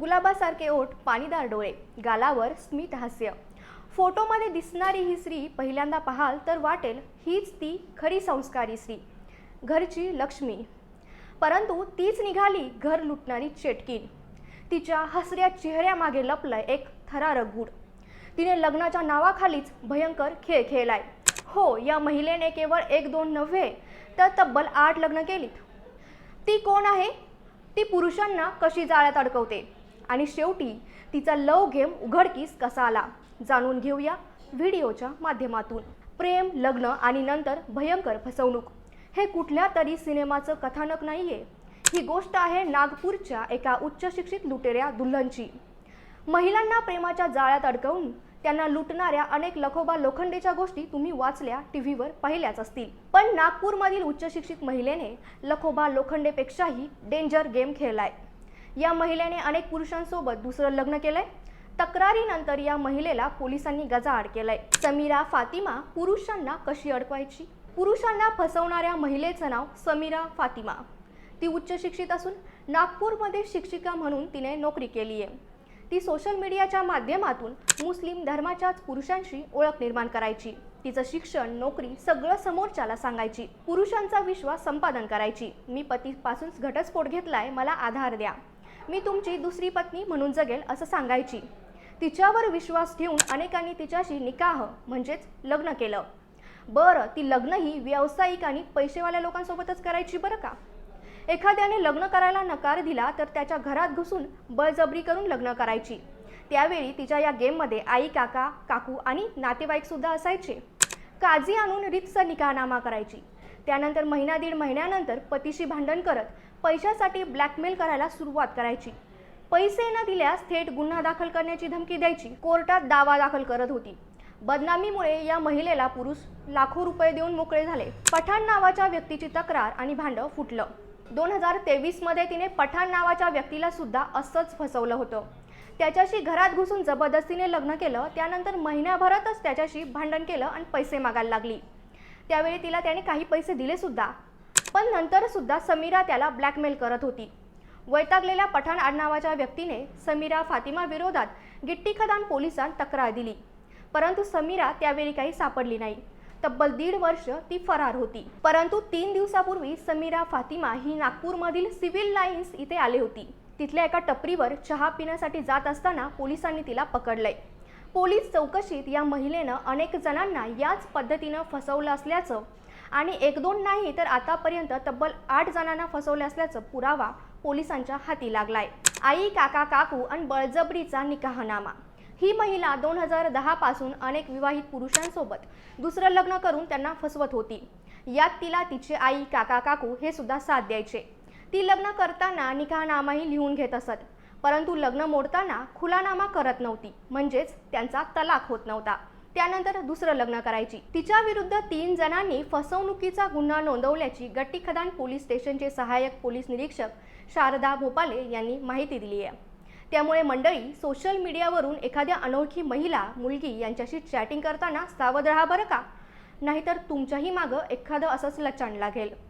गुलाबासारखे ओठ पाणीदार डोळे गालावर स्मित हास्य. फोटोमध्ये दिसणारी ही स्त्री पहिल्यांदा पाहाल तर वाटेल हीच ती खरी संस्कारी स्त्री घरची लक्ष्मी. परंतु तीच निघाली घर लुटणारी चेटकीन तिच्या हसऱ्या चेहऱ्यामागे लपलंय एक थरारक गूढ. तिने लग्नाच्या नावाखालीच भयंकर खेळ खेळलाय. हो या महिलेने केवळ एक दोन नव्हे तर तब्बल आठ लग्न केलीत. ती कोण आहे? ती पुरुषांना कशी जाळ्यात अडकवते? आणि शेवटी तिचा लव गेम उघडकीस कसा आला? जाणून घेऊया व्हिडिओच्या माध्यमातून. प्रेम लग्न आणि नंतर भयंकर फसवणूक. हे कुठल्या तरी सिनेमाचं कथानक नाही आहे ही गोष्ट आहे नागपूरच्या एका उच्चशिक्षित लुटेऱ्या दुल्हनची. महिलांना प्रेमाच्या जाळ्यात अडकवून त्यांना लुटणाऱ्या अनेक लखोबा लोखंडेच्या गोष्टी तुम्ही वाचल्या टी व्हीवर पाहिल्याच असतील. पण नागपूरमधील उच्चशिक्षित महिलेने लखोबा लोखंडेपेक्षाही डेंजर गेम खेळलाय. या महिलेने अनेक पुरुषांसोबत दुसरं लग्न केलंय. तक्रारीनंतर या महिलेला पोलिसांनी गजाआड केलाय. समीरा फातिमा पुरुषांना कशी अडकवायची? पुरुषांना फसवणाऱ्या महिलेचं नाव समीरा फातिमा. ती उच्च शिक्षित असून नागपूरमध्ये शिक्षिका म्हणून तिने नोकरी केली आहे ती सोशल मीडियाच्या माध्यमातून मुस्लिम धर्माच्याच पुरुषांशी ओळख निर्माण करायची. तिचं शिक्षण नोकरी सगळं समोरच्याला सांगायची. पुरुषांचा विश्वास संपादन करायची. मी पतीपासून घटस्फोट घेतलाय मला आधार द्या. मी तुमची दुसरी पत्नी म्हणून जगेल असं सांगायची. तिच्यावर विश्वास ठेवून अनेकांनी तिच्याशी निकाह म्हणजेच लग्न केलं. बरं ती लग्नही व्यावसायिक आणि पैसेवाल्या लोकांसोबतच करायची बरं का? एखाद्याने लग्न करायला नकार दिला तर त्याच्या घरात घुसून बळजबरी करून लग्न करायची. त्यावेळी तिच्या या गेममध्ये आई काका काकू आणि नातेवाईकसुद्धा असायचे. काजी आणून रीतसर निकाहनामा करायची. त्यानंतर महिना दीड महिन्यानंतर पतीशी भांडण करत पैशासाठी ब्लॅकमेल करायला सुरुवात करायची. पैसे न दिल्यास थेट गुन्हा दाखल करण्याची धमकी द्यायची. कोर्टात दावा दाखल करत होती. बदनामीमुळे या महिलेला पुरुष लाखो रुपये देऊन मोकळे झाले. पठाण नावाच्या व्यक्तीची तक्रार आणि भांडं फुटलं. दोन हजार तेवीसमध्ये तिने पठाण नावाच्या व्यक्तीला सुद्धा असंच फसवलं होतं. त्याच्याशी घरात घुसून जबरदस्तीने लग्न केलं. त्यानंतर महिन्याभरातच त्याच्याशी भांडण केलं आणि पैसे मागायला लागली. त्यावेळी तिला त्याने काही पैसे दिले सुद्धा. पण नंतर सुद्धा समीरा त्याला ब्लॅकमेल करत होती. वैतागलेल्या पठाण आडनावाच्या व्यक्तीने समीरा फातिमा विरोधात गिट्टी खदान पोलिसांत तक्रार दिली. परंतु समीरा त्यावेळी काही सापडली नाही. तब्बल दीड वर्ष ती फरार होती. परंतु तीन दिवसापूर्वी समीरा फातिमा ही नागपूरमधील सिव्हिल लाईन्स इथे आली होती. तिथल्या एका टपरीवर चहा पिण्यासाठी जात असताना पोलिसांनी तिला पकडलंय. पोलीस चौकशीत या महिलेनं अनेक जणांना याच पद्धतीनं फसवलं असल्याचं आणि एक दोन नाही तर आतापर्यंत तब्बल आठ जणांना फसवलं असल्याचं पुरावा पोलिसांच्या हाती लागलाय. आई काका काकू आणि बळजबरीचा निकाहनामा. ही महिला दोन हजार दहापासून अनेक विवाहित पुरुषांसोबत दुसरं लग्न करून त्यांना फसवत होती. यात तिला तिचे आई काका काकू हे सुद्धा साथ द्यायचे. ती लग्न करताना निकाहनामाही लिहून घेत असत. परंतु लग्न मोडताना खुलानामा करत नव्हती. म्हणजेच त्यांचा तलाक होत नव्हता. त्यानंतर दुसरं लग्न करायची. तिच्या विरुद्ध तीन जणांनी फसवणुकीचा गुन्हा नोंदवल्याची गट्टीखदान पोलीस स्टेशनचे सहाय्यक पोलीस निरीक्षक शारदा भोपाले यांनी माहिती दिली आहे. त्यामुळे मंडळी सोशल मीडियावरून एखाद्या अनोळखी महिला मुलगी यांच्याशी चॅटिंग करताना सावध राहा बरं का? नाहीतर तुमच्याही मागं एखादं असंच लचाण लागेल.